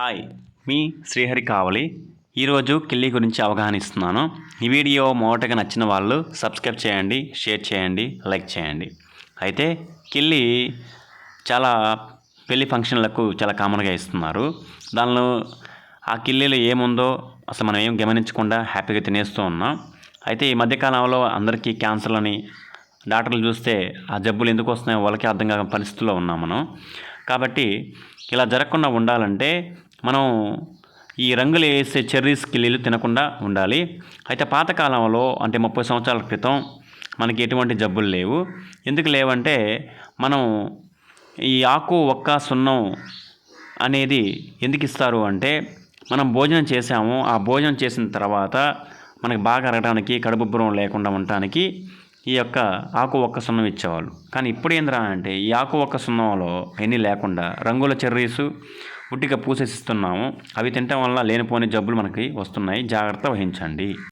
Hi మీ శ్రీహరి కావలి. ఈరోజు కిల్లి గురించి అవగాహన ఇస్తున్నాను ఈ వీడియో మొదటగా నచ్చిన వాళ్ళు సబ్స్క్రైబ్ చేయండి షేర్ చేయండి లైక్ చేయండి. అయితే కిల్లి చాలా పెళ్ళి ఫంక్షన్లకు చాలా కామన్గా ఇస్తున్నారు. దానిలో ఆ కిల్లీలో ఏముందో అసలు మనం ఏం గమనించకుండా హ్యాపీగా తినేస్తూ ఉన్నాం. అయితే ఈ మధ్యకాలంలో అందరికీ క్యాన్సర్ అని డాక్టర్లు చూస్తే ఆ జబ్బులు ఎందుకు వస్తున్నాయో వాళ్ళకే అర్థం కాని పరిస్థితుల్లో ఉన్నాం మనం. కాబట్టి ఇలా జరగకుండా ఉండాలంటే మనం ఈ రంగులు వేసే చెర్రీస్ కిల్లీలు తినకుండా ఉండాలి. అయితే పాతకాలంలో అంటే ముప్పై సంవత్సరాల క్రితం మనకి ఎటువంటి జబ్బులు లేవు. ఎందుకు లేవంటే మనం ఈ ఆకు ఒక్క సున్నం అనేది ఎందుకు ఇస్తారు అంటే మనం భోజనం చేసాము. ఆ భోజనం చేసిన తర్వాత మనకి బాగా అరగడానికి కడుపుబ్బరం లేకుండా ఉండటానికి ఈ యొక్క ఆకు ఒక్క సున్నం ఇచ్చేవాళ్ళు. కానీ ఇప్పుడు ఏంద్రా అంటే ఈ ఆకు ఒక్క సున్నంలో ఎన్ని లేకుండా రంగుల చెర్రీసు ఉట్టిగా పూసేసిస్తున్నాము. అవి తినటం వల్ల లేనిపోని జబ్బులు మనకి వస్తున్నాయి. జాగ్రత్త వహించండి.